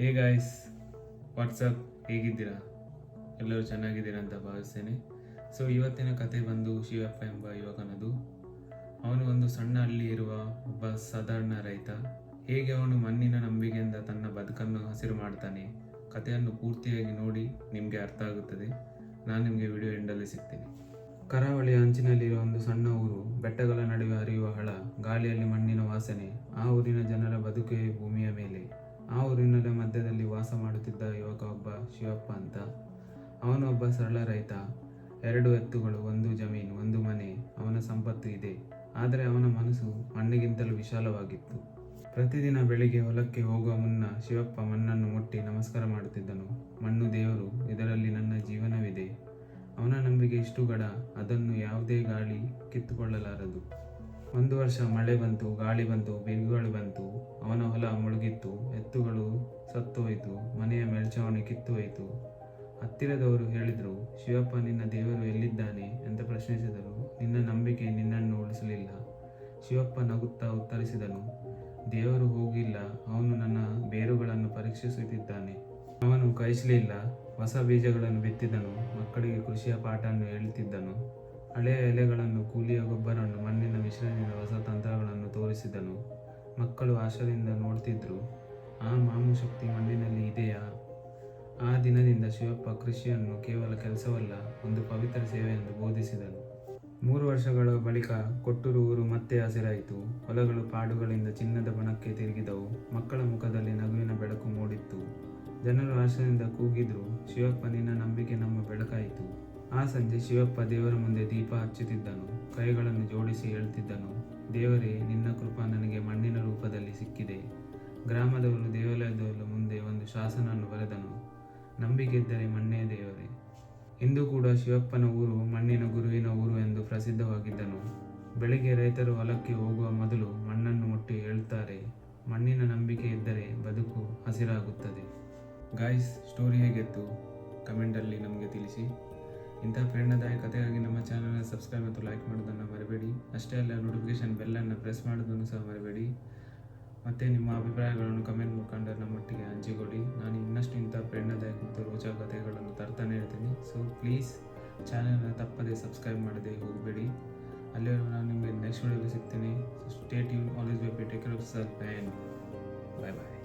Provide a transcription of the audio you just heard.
Hey guys WhatsApp ಹೇಗಿದ್ದೀರಾ? ಎಲ್ಲರೂ ಚೆನ್ನಾಗಿದ್ದೀರಾ ಅಂತ ಭಾವಿಸ್ತೇನೆ. ಸೊ ಇವತ್ತಿನ ಕತೆ ಬಂದು ಶಿವಪ್ಪ ಎಂಬ ಯುವಕನದು. ಅವನು ಒಂದು ಸಣ್ಣ ಹಳ್ಳಿ ಇರುವ ಒಬ್ಬ ಸಾಧಾರಣ ರೈತ. ಹೇಗೆ ಅವನು ಮಣ್ಣಿನ ನಂಬಿಕೆಯಿಂದ ತನ್ನ ಬದುಕನ್ನು ಹಸಿರು ಮಾಡ್ತಾನೆ? ಕಥೆಯನ್ನು ಪೂರ್ತಿಯಾಗಿ ನೋಡಿ ನಿಮಗೆ ಅರ್ಥ ಆಗುತ್ತದೆ. ನಾನು ನಿಮಗೆ ವಿಡಿಯೋ ಎಂಡಲ್ಲಿ ಸಿಗ್ತೇನೆ. ಕರಾವಳಿಯ ಅಂಚಿನಲ್ಲಿರುವ ಒಂದು ಸಣ್ಣ ಊರು, ಬೆಟ್ಟಗಳ ನಡುವೆ ಹರಿಯುವ ಹಳ, ಗಾಳಿಯಲ್ಲಿ ಮಣ್ಣಿನ ವಾಸನೆ, ಆ ಊರಿನ ಜನರ ಬದುಕೇ ಭೂಮಿಯ ಮೇಲೆ. ಆ ಊರಿನಲ್ಲೇ ಮಧ್ಯದಲ್ಲಿ ವಾಸ ಮಾಡುತ್ತಿದ್ದ ಯುವಕ ಒಬ್ಬ ಶಿವಪ್ಪ ಅಂತ. ಅವನು ಒಬ್ಬ ಸರಳ ರೈತ. ಎರಡು ಎತ್ತುಗಳು, ಒಂದು ಜಮೀನು, ಒಂದು ಮನೆ, ಅವನ ಸಂಪತ್ತು ಇದೆ. ಆದರೆ ಅವನ ಮನಸ್ಸು ಮಣ್ಣಿಗಿಂತಲೂ ವಿಶಾಲವಾಗಿತ್ತು. ಪ್ರತಿದಿನ ಬೆಳಿಗ್ಗೆ ಹೊಲಕ್ಕೆ ಹೋಗುವ ಮುನ್ನ ಶಿವಪ್ಪ ಮಣ್ಣನ್ನು ಮುಟ್ಟಿ ನಮಸ್ಕಾರ ಮಾಡುತ್ತಿದ್ದನು. ಮಣ್ಣು ದೇವರು, ಇದರಲ್ಲಿ ನನ್ನ ಜೀವನವಿದೆ. ಅವನ ನಂಬಿಕೆ ಇಷ್ಟು ಗಡ, ಅದನ್ನು ಯಾವುದೇ ಗಾಳಿ ಕಿತ್ತುಕೊಳ್ಳಲಾರದು. ಒಂದು ವರ್ಷ ಮಳೆ ಬಂತು, ಗಾಳಿ ಬಂತು, ಬಿರುಗಾಳಿ ಬಂತು. ಹೊಲ ಮುಳುಗಿತ್ತು, ಎತ್ತುಗಳು ಸತ್ತು ಹೋಯಿತು ಮನೆಯ ಮೇಲ್ಛಾವಣಿ ಕಿತ್ತು ಹೋಯಿತು ಹತ್ತಿರದವರು ಹೇಳಿದರು, ಶಿವಪ್ಪ, ನಿನ್ನ ದೇವರು ಎಲ್ಲಿದ್ದಾನೆ? ಅಂತ ಪ್ರಶ್ನಿಸಿದರು. ನಿನ್ನ ನಂಬಿಕೆ ನಿನ್ನನ್ನು ಉಳಿಸಲಿಲ್ಲ. ಶಿವಪ್ಪ ನಗುತ್ತಾ ಉತ್ತರಿಸಿದನು, ದೇವರು ಹೋಗಿಲ್ಲ, ಅವನು ನನ್ನ ಬೇರುಗಳನ್ನು ಪರೀಕ್ಷಿಸುತ್ತಿದ್ದಾನೆ. ಅವನು ಕೈಸಲಿಲ್ಲ ಹೊಸ ಬೀಜಗಳನ್ನು ಬಿತ್ತಿದನು, ಮಕ್ಕಳಿಗೆ ಕೃಷಿಯ ಪಾಠವನ್ನು ಹೇಳುತ್ತಿದ್ದನು ಹಳೆಯ ಎಲೆಗಳನ್ನು, ಕೂಲಿಯ ಗೊಬ್ಬರವನ್ನು, ಮಣ್ಣಿನ ಮಿಶ್ರಣದಿಂದ ಹೊಸ ತಂತ್ರಗಳನ್ನು ತೋರಿಸಿದನು. ಮಕ್ಕಳು ಆಶದಿಂದ ನೋಡ್ತಿದ್ರು, ಆ ಮಾಮು ಶಕ್ತಿ ಮಣ್ಣಿನಲ್ಲಿ ಇದೆಯಾ? ಆ ದಿನದಿಂದ ಶಿವಪ್ಪ ಕೃಷಿಯನ್ನು ಕೇವಲ ಕೆಲಸವಲ್ಲ, ಒಂದು ಪವಿತ್ರ ಸೇವೆ ಎಂದು ಬೋಧಿಸಿದನು. ಮೂರು ವರ್ಷಗಳ ಬಳಿಕ ಕೊಟ್ಟೂರು ಊರು ಮತ್ತೆ ಹಸಿರಾಯಿತು ಹೊಲಗಳು ಪಾಡುಗಳಿಂದ ಚಿನ್ನದ ಬಣಕ್ಕೆ ತಿರುಗಿದವು. ಮಕ್ಕಳ ಮುಖದಲ್ಲಿ ನಗುವಿನ ಬೆಳಕು ಮೂಡಿತ್ತು. ಜನರು ಆಶೆಯಿಂದ ಕೂಗಿದ್ರು, ಶಿವಪ್ಪ ನಿನ್ನ ನಂಬಿಕೆ ನಮ್ಮ ಬೆಳಕಾಯಿತು. ಆ ಸಂಜೆ ಶಿವಪ್ಪ ದೇವರ ಮುಂದೆ ದೀಪ ಹಚ್ಚುತ್ತಿದ್ದನು. ಕೈಗಳನ್ನು ಜೋಡಿಸಿ ಹೇಳ್ತಿದ್ದನು ದೇವರೇ, ನಿನ್ನ ಕೃಪಾ ನನಗೆ ಮಣ್ಣಿನ ರೂಪದಲ್ಲಿ ಸಿಕ್ಕಿದೆ. ಗ್ರಾಮದವರು ದೇವಾಲಯದವರು ಮುಂದೆ ಒಂದು ಶಾಸನವನ್ನು ಬರೆದನು. ನಂಬಿಕೆ ಇದ್ದರೆ ಮಣ್ಣೇ ದೇವರೇ. ಇಂದು ಕೂಡ ಶಿವಪ್ಪನ ಊರು ಮಣ್ಣಿನ ಗುರುವಿನ ಊರು ಎಂದು ಪ್ರಸಿದ್ಧವಾಗಿದ್ದನು. ಬೆಳಿಗ್ಗೆ ರೈತರು ಹೊಲಕ್ಕೆ ಹೋಗುವ ಮೊದಲು ಮಣ್ಣನ್ನು ಮುಟ್ಟಿ ಹೇಳ್ತಾರೆ, ಮಣ್ಣಿನ ನಂಬಿಕೆ ಇದ್ದರೆ ಬದುಕು ಹಸಿರಾಗುತ್ತದೆ. ಗಾಯ್ಸ್, ಸ್ಟೋರಿ ಹೇಗಿತ್ತು? ಕಮೆಂಟಲ್ಲಿ ನಮಗೆ ತಿಳಿಸಿ. ಇಂಥ ಪ್ರೇರಣಾದಾಯಕ ಕಥೆಗಾಗಿ ನಮ್ಮ ಚಾನಲ್ನ ಸಬ್ಸ್ಕ್ರೈಬ್ ಮತ್ತು ಲೈಕ್ ಮಾಡೋದನ್ನು ಮರಿಬೇಡಿ ಅಷ್ಟೇ ಅಲ್ಲ ನೋಟಿಫಿಕೇಶನ್ ಬೆಲ್ಲನ್ನು ಪ್ರೆಸ್ ಮಾಡೋದನ್ನು ಸಹ ಮರಿಬೇಡಿ ಮತ್ತು ನಿಮ್ಮ ಅಭಿಪ್ರಾಯಗಳನ್ನು ಕಮೆಂಟ್ ಮುಖಾಂತರ ನಮ್ಮೊಟ್ಟಿಗೆ ಹಂಚಿಕೊಳ್ಳಿ. ನಾನು ಇನ್ನಷ್ಟು ಇಂಥ ಪ್ರೇರಣಾದಾಯಕ ಮತ್ತು ರೋಚಕ ಕಥೆಗಳನ್ನು ತರ್ತಾನೆ ಇರ್ತೀನಿ. ಸೊ ಪ್ಲೀಸ್ ಚಾನಲ್ನ ತಪ್ಪದೇ ಸಬ್ಸ್ಕ್ರೈಬ್ ಮಾಡದೆ ಹೋಗಬೇಡಿ. ಅಲ್ಲಿವರೆಗೂ ನಾನು ನಿಮಗೆ ನೆಕ್ಸ್ಟ್ ವಿಡಿಯೋದಲ್ಲಿ ಸಿಗ್ತೀನಿ. Stay ಯೂನ್ always bye take care of sir bye bye